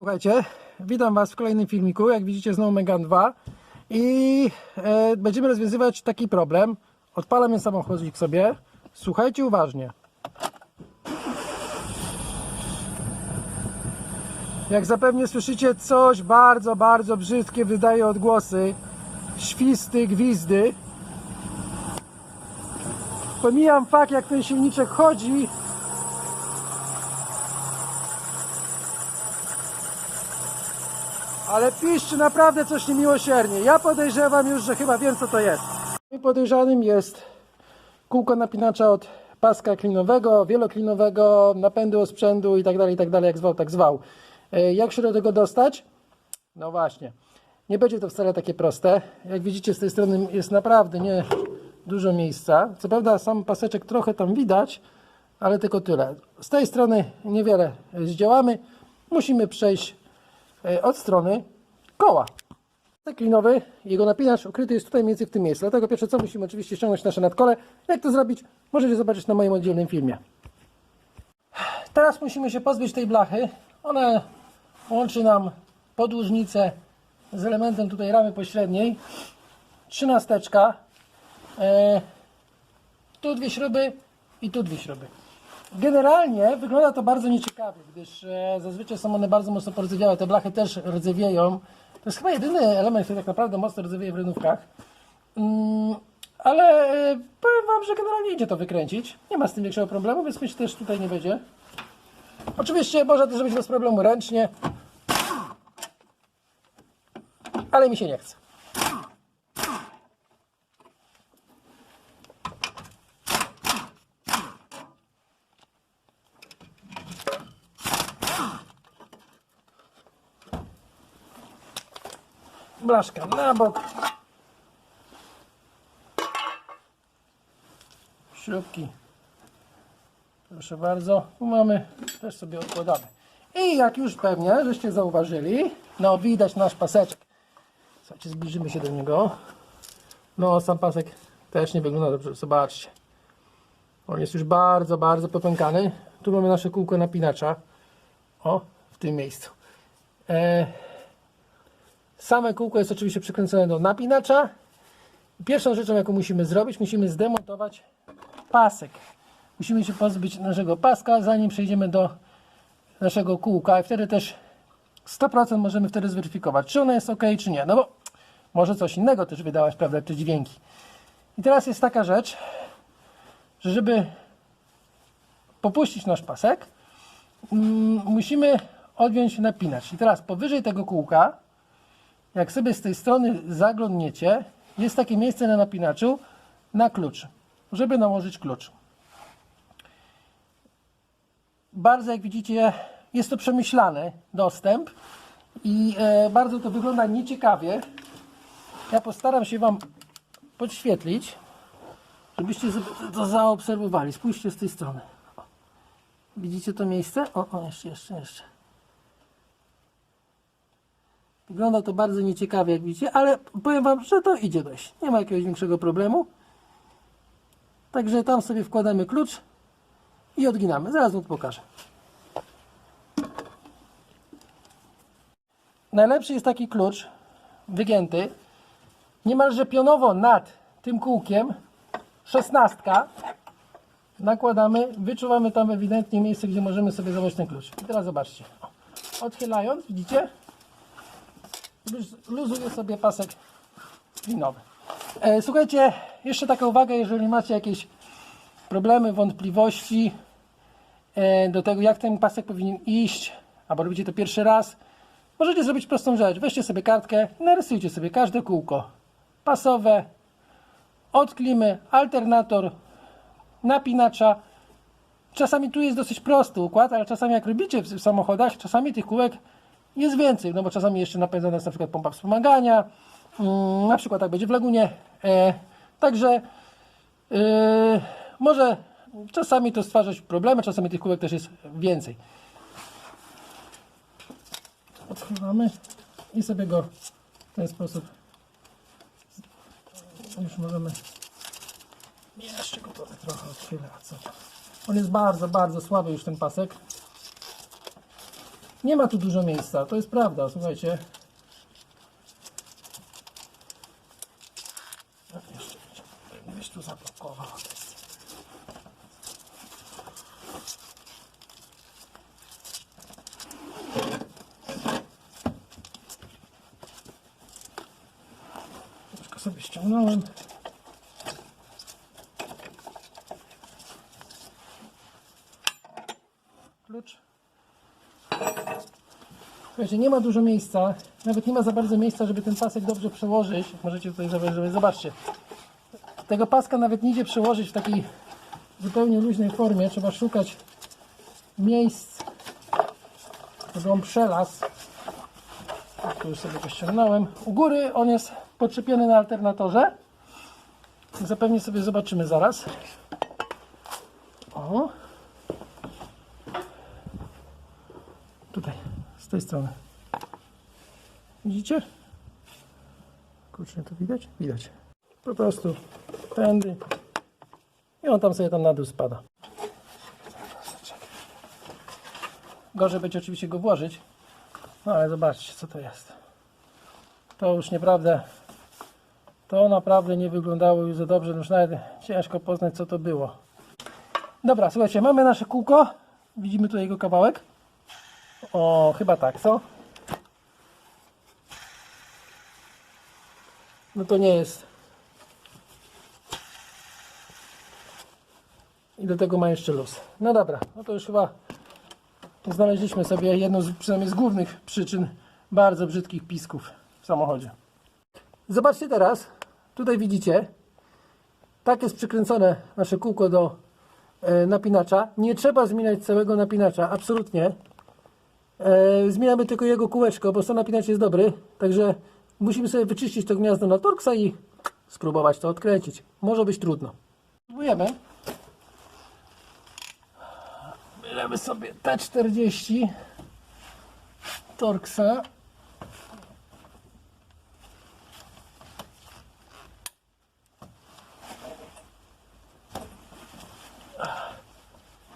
Słuchajcie, witam Was w kolejnym filmiku. Jak widzicie, znowu Megan 2 i e, będziemy rozwiązywać taki problem. Odpalam ten samochodzik sobie. Słuchajcie uważnie. Jak zapewne słyszycie, coś bardzo, bardzo brzydkie wydaje odgłosy. Świsty, gwizdy. Pomijam fakt, jak ten silniczek chodzi, Ale piszczy naprawdę coś niemiłosiernie. Ja podejrzewam już, że chyba wiem co to jest. Podejrzanym jest kółko napinacza od paska klinowego, wieloklinowego, napędu osprzędu i tak dalej, i tak dalej, jak zwał, tak zwał. E, Jak się do tego dostać? No właśnie. Nie będzie to wcale takie proste. Jak widzicie z tej strony jest naprawdę nie dużo miejsca. Co prawda sam paseczek trochę tam widać, ale tylko tyle. Z tej strony niewiele zdziałamy. Musimy przejść od strony koła. Pasek klinowy, jego napinacz ukryty jest tutaj więcej w tym miejscu. Dlatego pierwsze co musimy oczywiście ściągnąć nasze nadkole. Jak to zrobić? Możecie zobaczyć na moim oddzielnym filmie. Teraz musimy się pozbyć tej blachy. Ona łączy nam podłużnicę z elementem tutaj ramy pośredniej. Trzynasteczka. E, tu dwie śruby i tu dwie śruby. Generalnie wygląda to bardzo nieciekawie, gdyż e, zazwyczaj są one bardzo mocno porzewiałe. Te blachy też rdzewieją. To jest chyba jedyny element, który tak naprawdę mocno rdzewieje w rynówkach. Mm, ale e, powiem Wam, że generalnie idzie to wykręcić. Nie ma z tym większego problemu, więc myślę, też tutaj nie będzie. Oczywiście można to zrobić bez problemu ręcznie, ale mi się nie chce. Blaszka na bok. Śrubki. Proszę bardzo. Tu mamy, też sobie odkładamy. I jak już pewnie, żeście zauważyli, no widać nasz paseczek. Słuchajcie, zbliżymy się do niego. No, sam pasek też nie wygląda dobrze. Zobaczcie. On jest już bardzo, bardzo popękany. Tu mamy nasze kółko napinacza. O, w tym miejscu. E, Same kółko jest oczywiście przykręcone do napinacza. Pierwszą rzeczą, jaką musimy zrobić, musimy zdemontować pasek. Musimy się pozbyć naszego paska, zanim przejdziemy do naszego kółka i wtedy też 100% możemy wtedy zweryfikować, czy ono jest ok, czy nie. No bo może coś innego też wydawać, prawda, te dźwięki. I teraz jest taka rzecz, że żeby popuścić nasz pasek, mm, musimy odjąć napinacz. I teraz powyżej tego kółka jak sobie z tej strony zaglądniecie, jest takie miejsce na napinaczu na klucz, żeby nałożyć klucz. Bardzo, jak widzicie, jest to przemyślany dostęp i e, bardzo to wygląda nieciekawie. Ja postaram się Wam podświetlić, żebyście to zaobserwowali. Spójrzcie z tej strony. Widzicie to miejsce? O, o, jeszcze, jeszcze, jeszcze. Wygląda to bardzo nieciekawie, jak widzicie, ale powiem Wam, że to idzie dość. Nie ma jakiegoś większego problemu. Także tam sobie wkładamy klucz i odginamy. Zaraz Wam to pokażę. Najlepszy jest taki klucz wygięty, niemalże pionowo nad tym kółkiem, szesnastka. Nakładamy, wyczuwamy tam ewidentnie miejsce, gdzie możemy sobie założyć ten klucz. I teraz zobaczcie. Odchylając, widzicie? Luzuje sobie pasek linowy. E, słuchajcie, jeszcze taka uwaga, jeżeli macie jakieś problemy, wątpliwości e, do tego, jak ten pasek powinien iść, albo robicie to pierwszy raz, możecie zrobić prostą rzecz. Weźcie sobie kartkę, narysujcie sobie każde kółko pasowe, od klimy, alternator, napinacza. Czasami tu jest dosyć prosty układ, ale czasami jak robicie w samochodach, czasami tych kółek jest więcej, no bo czasami jeszcze napędzana jest na przykład pompa wspomagania, mm, na przykład tak będzie w lagunie. E, także e, może czasami to stwarzać problemy, czasami tych kółek też jest więcej. Odkrywamy i sobie go w ten sposób już możemy jeszcze go trochę odchylę, co? On jest bardzo, bardzo słaby już ten pasek. Nie ma tu dużo miejsca, to jest prawda, słuchajcie. Gdzieś tu zablokował. Troszkę sobie ściągnąłem. Klucz. Słuchajcie, nie ma dużo miejsca, nawet nie ma za bardzo miejsca, żeby ten pasek dobrze przełożyć. Możecie tutaj zobaczyć, zobaczcie. Tego paska nawet nie idzie przełożyć w takiej zupełnie luźnej formie. Trzeba szukać miejsc, żeby on przelazł. Tu już sobie go ściągnąłem. U góry on jest podczepiony na alternatorze. Zapewne sobie zobaczymy zaraz. O. Tutaj, z tej strony. Widzicie? Kurczę, to widać? Widać. Po prostu tędy. I on tam sobie tam na dół spada. Gorzej będzie oczywiście go włożyć. No ale zobaczcie, co to jest. To już naprawdę, to naprawdę nie wyglądało już za dobrze. Już nawet ciężko poznać, co to było. Dobra, słuchajcie, mamy nasze kółko. Widzimy tutaj jego kawałek. O, chyba tak, co? No to nie jest. I do tego ma jeszcze luz. No dobra, no to już chyba znaleźliśmy sobie jedną z, przynajmniej z głównych przyczyn bardzo brzydkich pisków w samochodzie. Zobaczcie teraz, tutaj widzicie, tak jest przykręcone nasze kółko do e, napinacza. Nie trzeba zmieniać całego napinacza, absolutnie. E, zmieniamy tylko jego kółeczko, bo sam napinacz jest dobry, także musimy sobie wyczyścić to gniazdo na Torxa i spróbować to odkręcić. Może być trudno. Spróbujemy. Bierzemy sobie T40 Torxa.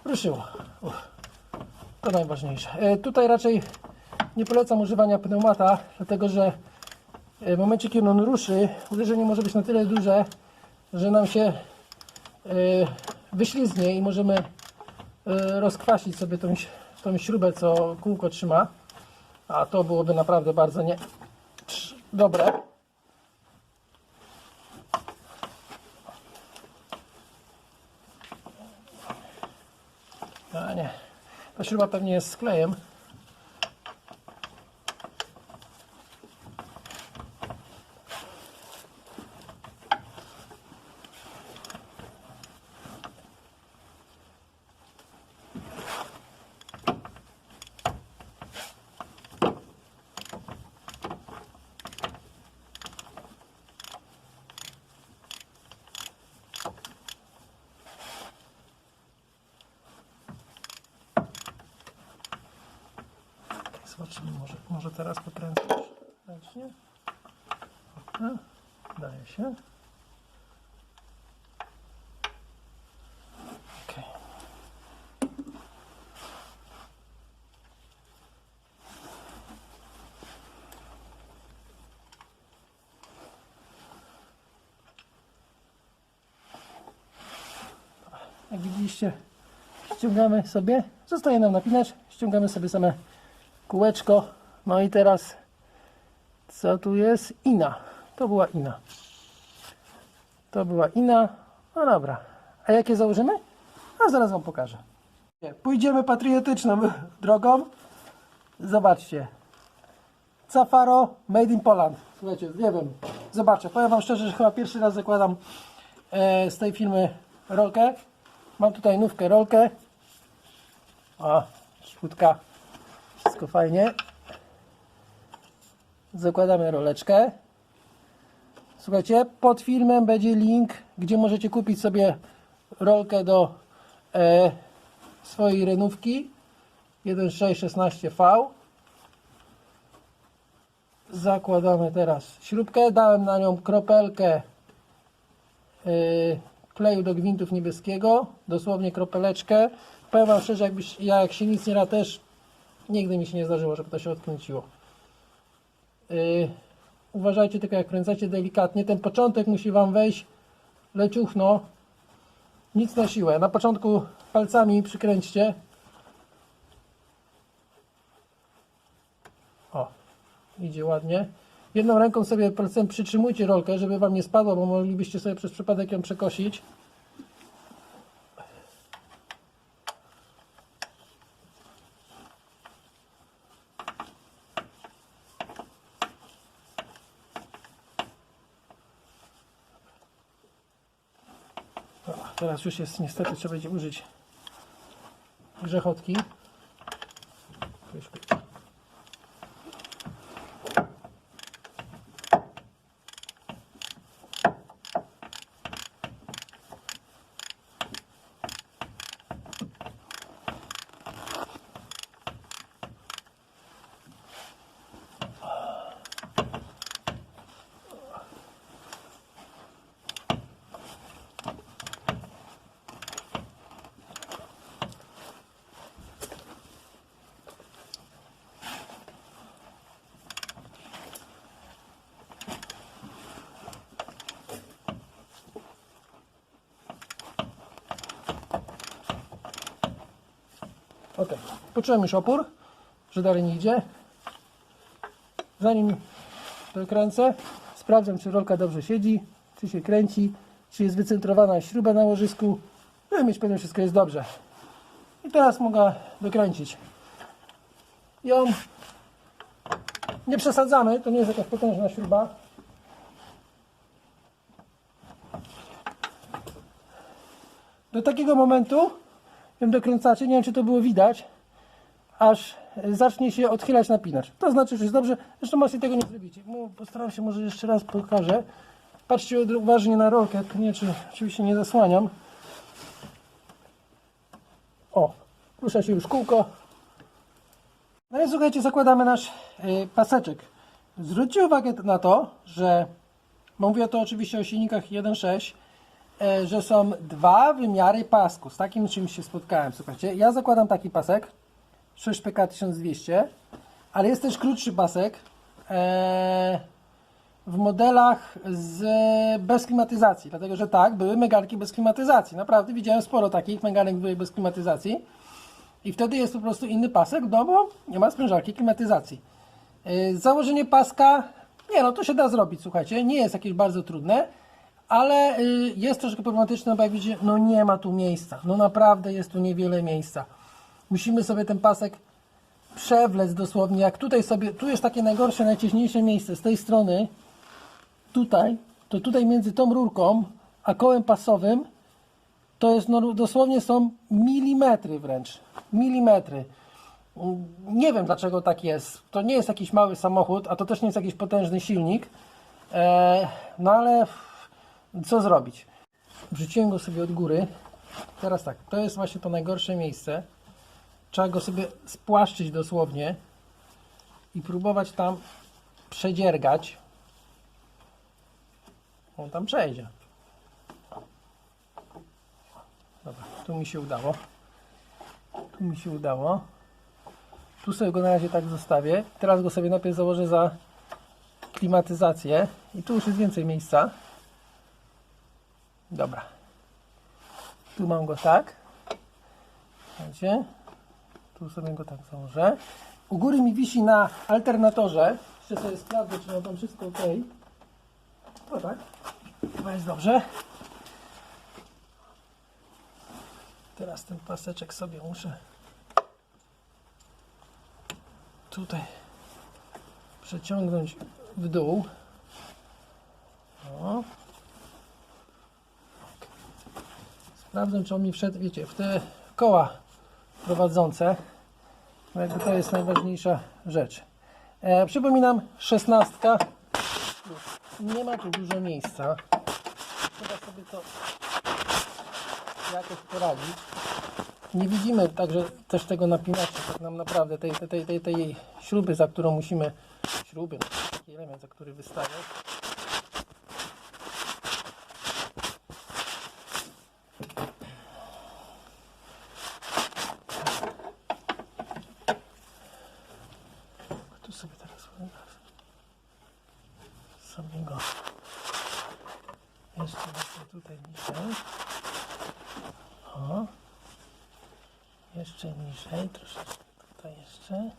Ruszyło. Uff. To najważniejsze. E, tutaj raczej nie polecam używania pneumata, dlatego że e, w momencie, kiedy on ruszy, uderzenie może być na tyle duże, że nam się e, wyślizgnie i możemy e, rozkwasić sobie tą, tą śrubę, co kółko trzyma. A to byłoby naprawdę bardzo nie dobre. A nie. Ta śruba pewnie jest z klejem. Zobaczymy, może, może teraz pokręcasz ręcznie. Daje się. Okej. Jak widzieliście, ściągamy sobie, zostaje nam napinacz, ściągamy sobie same kółeczko. No i teraz co tu jest? Ina. To była Ina. To była Ina. No dobra. A jakie założymy? A zaraz Wam pokażę. Pójdziemy patriotyczną drogą. Zobaczcie. Cafaro Made in Poland. Słuchajcie, nie wiem. Zobaczę. Powiem Wam szczerze, że chyba pierwszy raz zakładam e, z tej firmy rolkę. Mam tutaj nówkę rolkę. O, szputka. Wszystko fajnie. Zakładamy roleczkę. Słuchajcie, pod filmem będzie link, gdzie możecie kupić sobie rolkę do e, swojej renówki 1616V. Zakładamy teraz śrubkę. Dałem na nią kropelkę e, kleju do gwintów niebieskiego. Dosłownie kropeleczkę. Powiem Wam szczerze, jakbyś, ja jak się nic nie da też Nigdy mi się nie zdarzyło, żeby to się odkręciło. Yy, uważajcie tylko jak kręcacie delikatnie. Ten początek musi Wam wejść leciuchno. Nic na siłę. Na początku palcami przykręćcie. O, idzie ładnie. Jedną ręką sobie palcem przytrzymujcie rolkę, żeby Wam nie spadła, bo moglibyście sobie przez przypadek ją przekosić. O, teraz już jest niestety trzeba będzie użyć grzechotki. Ok, poczułem już opór, że dalej nie idzie. Zanim to kręcę, sprawdzam, czy rolka dobrze siedzi, czy się kręci, czy jest wycentrowana śruba na łożysku, żeby mieć pewność, że wszystko jest dobrze. I teraz mogę dokręcić. Ją nie przesadzamy, to nie jest jakaś potężna śruba. Do takiego momentu ją dokręcacie, nie wiem czy to było widać, aż zacznie się odchylać napinacz. To znaczy, że jest dobrze. Zresztą macie tego nie zrobicie. Postaram się, może jeszcze raz pokażę. Patrzcie uważnie na rolkę, nie czy oczywiście nie zasłaniam. O, rusza się już kółko. No i słuchajcie, zakładamy nasz y, paseczek. Zwróćcie uwagę na to, że mówię to oczywiście o silnikach 1.6, e, że są dwa wymiary pasku. Z takim czymś się spotkałem. Słuchajcie, ja zakładam taki pasek 6PK 1200, ale jest też krótszy pasek e, w modelach z, bez klimatyzacji. Dlatego, że tak, były megarki bez klimatyzacji. Naprawdę widziałem sporo takich megarek były bez klimatyzacji. I wtedy jest po prostu inny pasek, no bo nie ma sprężarki klimatyzacji. Yy, Założenie paska, nie no, to się da zrobić, słuchajcie, nie jest jakieś bardzo trudne, ale yy, jest troszkę problematyczne, bo jak widzicie, no nie ma tu miejsca, no naprawdę jest tu niewiele miejsca. Musimy sobie ten pasek przewlec dosłownie, jak tutaj sobie, tu jest takie najgorsze, najciśniejsze miejsce, z tej strony, tutaj, to tutaj między tą rurką, a kołem pasowym, to jest no, dosłownie są milimetry wręcz. Milimetry. Nie wiem dlaczego tak jest. To nie jest jakiś mały samochód, a to też nie jest jakiś potężny silnik. E, no ale co zrobić? Wrzuciłem go sobie od góry. Teraz tak, to jest właśnie to najgorsze miejsce. Trzeba go sobie spłaszczyć dosłownie i próbować tam przedziergać. On tam przejdzie. Dobra, tu mi się udało. Tu mi się udało. Tu sobie go na razie tak zostawię. Teraz go sobie najpierw założę za klimatyzację. I tu już jest więcej miejsca. Dobra. Tu mam go tak. Wiecie? Tu sobie go tak założę. U góry mi wisi na alternatorze. Jeszcze sobie sprawdzę, czy mam tam wszystko ok. O tak. Chyba jest dobrze. Teraz ten paseczek sobie muszę tutaj przeciągnąć w dół. O. Sprawdzę, czy on mi wszedł, wiecie, w te koła prowadzące. Bo Jakby to jest najważniejsza rzecz. E, przypominam, szesnastka. Nie ma tu dużo miejsca. Trzeba sobie to jakoś poradzić. Nie widzimy także też tego napinacza, tak nam naprawdę tej, tej, tej, tej, śruby, za którą musimy, śruby, no, taki element, za który wystawia. Jeszcze tutaj niżej. O. Jeszcze niżej, troszeczkę tutaj jeszcze.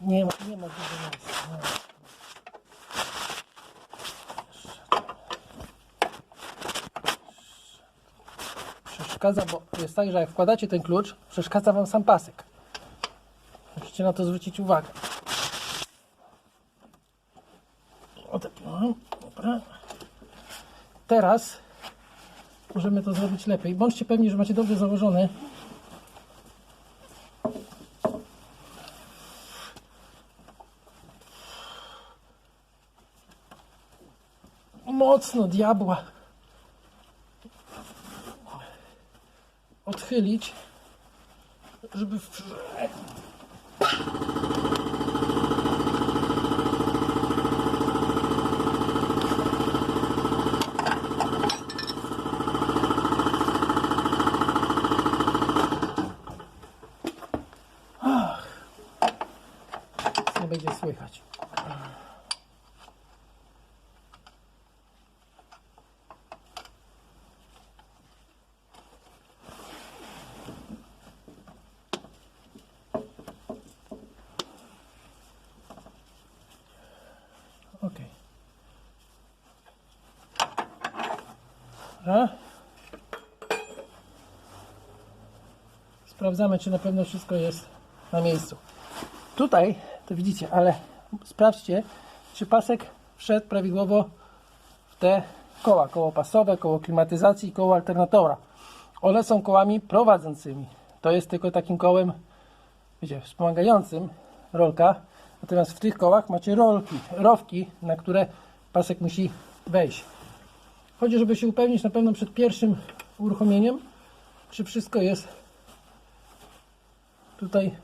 Nie ma, nie ma dużo. Nie. Przeszkadza, bo jest tak, że jak wkładacie ten klucz, przeszkadza Wam sam pasek. Musicie na to zwrócić uwagę. Odepnąłem. Dobra. Teraz możemy to zrobić lepiej. Bądźcie pewni, że macie dobrze założony. Mocno diabła odchylić, żeby. Będzie słychać. Sprawdzamy, czy na pewno wszystko jest na miejscu. Tutaj to widzicie, ale sprawdźcie, czy pasek wszedł prawidłowo w te koła, koło pasowe, koło klimatyzacji koło alternatora. One są kołami prowadzącymi. To jest tylko takim kołem, wiecie, wspomagającym rolka. Natomiast w tych kołach macie rolki, rowki, na które pasek musi wejść. Chodzi, żeby się upewnić na pewno przed pierwszym uruchomieniem, czy wszystko jest tutaj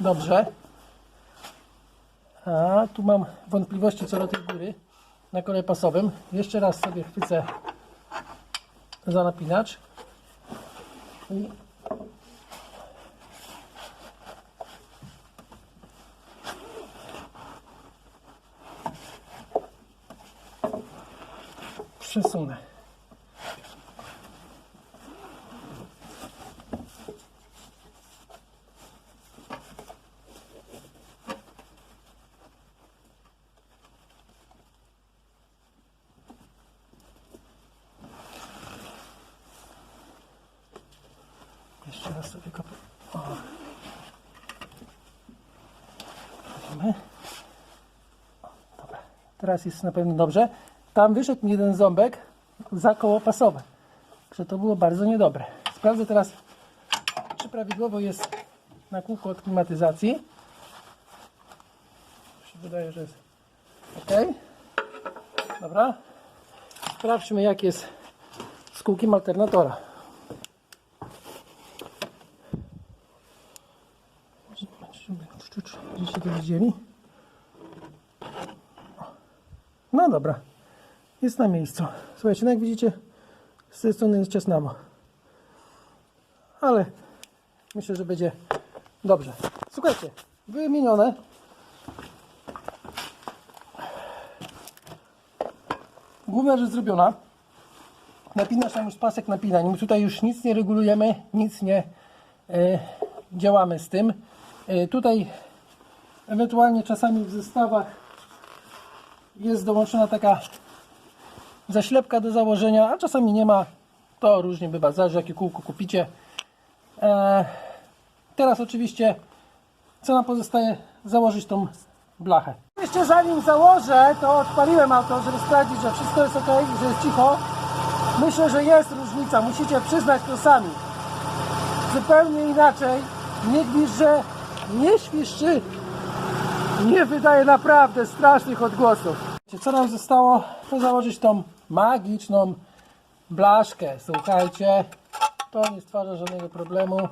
dobrze. A tu mam wątpliwości co do tej góry na kole pasowym. Jeszcze raz sobie chwycę za napinacz. I przesunę. Jeszcze raz sobie go... O. Wchodzimy. O, Dobra. Teraz jest na pewno dobrze. Tam wyszedł mi jeden ząbek za koło pasowe. Także to było bardzo niedobre. Sprawdzę teraz, czy prawidłowo jest na kółko od klimatyzacji. Się wydaje, że jest ok. Dobra. Sprawdźmy, jak jest z kółkiem alternatora. Gdzieście to widzieli? No dobra. Jest na miejscu. Słuchajcie, no jak widzicie, z tej strony jest ciasnawo. Ale myślę, że będzie dobrze. Słuchajcie, wymienione. Główna rzecz zrobiona. Napinasz tam już pasek napinań. Tutaj już nic nie regulujemy, nic nie e, działamy z tym. E, tutaj ewentualnie czasami w zestawach jest dołączona taka zaślepka do założenia, a czasami nie ma. To różnie bywa, zależy jakie kółko kupicie. E, teraz oczywiście co nam pozostaje? Założyć tą blachę. Jeszcze zanim założę, to odpaliłem auto, żeby sprawdzić, że wszystko jest ok, że jest cicho. Myślę, że jest różnica, musicie przyznać to sami. Zupełnie inaczej, nie gwizdże, nie świszczy, nie wydaje naprawdę strasznych odgłosów. Co nam zostało? To założyć tą magiczną blaszkę. Słuchajcie, to nie stwarza żadnego problemu.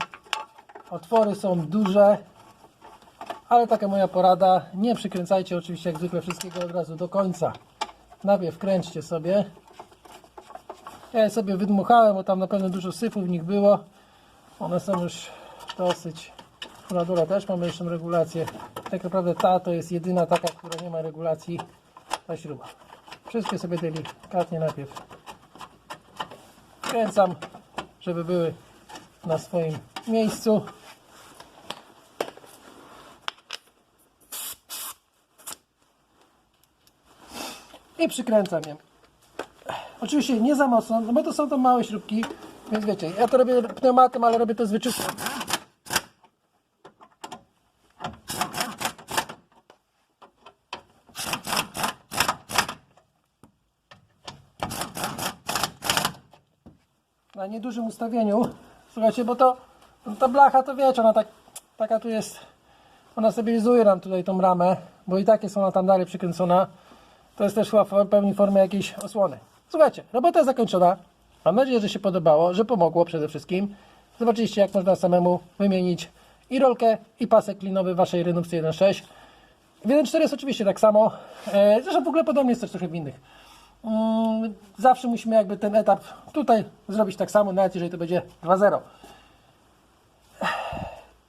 Otwory są duże, ale taka moja porada. Nie przykręcajcie oczywiście jak zwykle wszystkiego od razu do końca. Najpierw kręćcie sobie. Ja je sobie wydmuchałem, bo tam na pewno dużo syfu w nich było. One są już dosyć Na dole też mamy jeszcze regulację. Tak naprawdę ta to jest jedyna taka, która nie ma regulacji. Ta śruba. Wszystkie sobie delikatnie najpierw kręcam, żeby były na swoim miejscu. I przykręcam je. Oczywiście nie za mocno, no bo to są to małe śrubki, więc wiecie, ja to robię pneumatem, ale robię to z. Na niedużym ustawieniu, słuchajcie, bo to ta blacha to wiecie, ona tak, taka tu jest, ona stabilizuje nam tutaj tą ramę, bo i tak jest ona tam dalej przykręcona. To jest też chyba w pełni formy jakiejś osłony. Słuchajcie, robota zakończona. Mam nadzieję, że się podobało, że pomogło przede wszystkim. Zobaczyliście, jak można samemu wymienić i rolkę, i pasek klinowy waszej Renupcy 1.6. W 1.4 jest oczywiście tak samo. E, zresztą w ogóle podobnie jest też trochę w innych. Mm, zawsze musimy jakby ten etap tutaj zrobić tak samo, nawet jeżeli to będzie 2.0.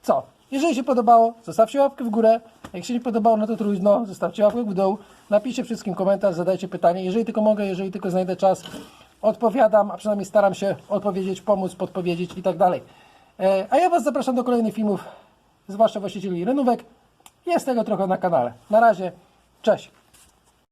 Co? Jeżeli się podobało, zostawcie łapkę w górę. Jak się nie podobało, no to trudno, zostawcie łapkę w dół. Napiszcie wszystkim komentarz, zadajcie pytanie. Jeżeli tylko mogę, jeżeli tylko znajdę czas, odpowiadam, a przynajmniej staram się odpowiedzieć, pomóc, podpowiedzieć i tak dalej. E, A ja Was zapraszam do kolejnych filmów, zwłaszcza właścicieli renówek. Jest tego trochę na kanale. Na razie, cześć.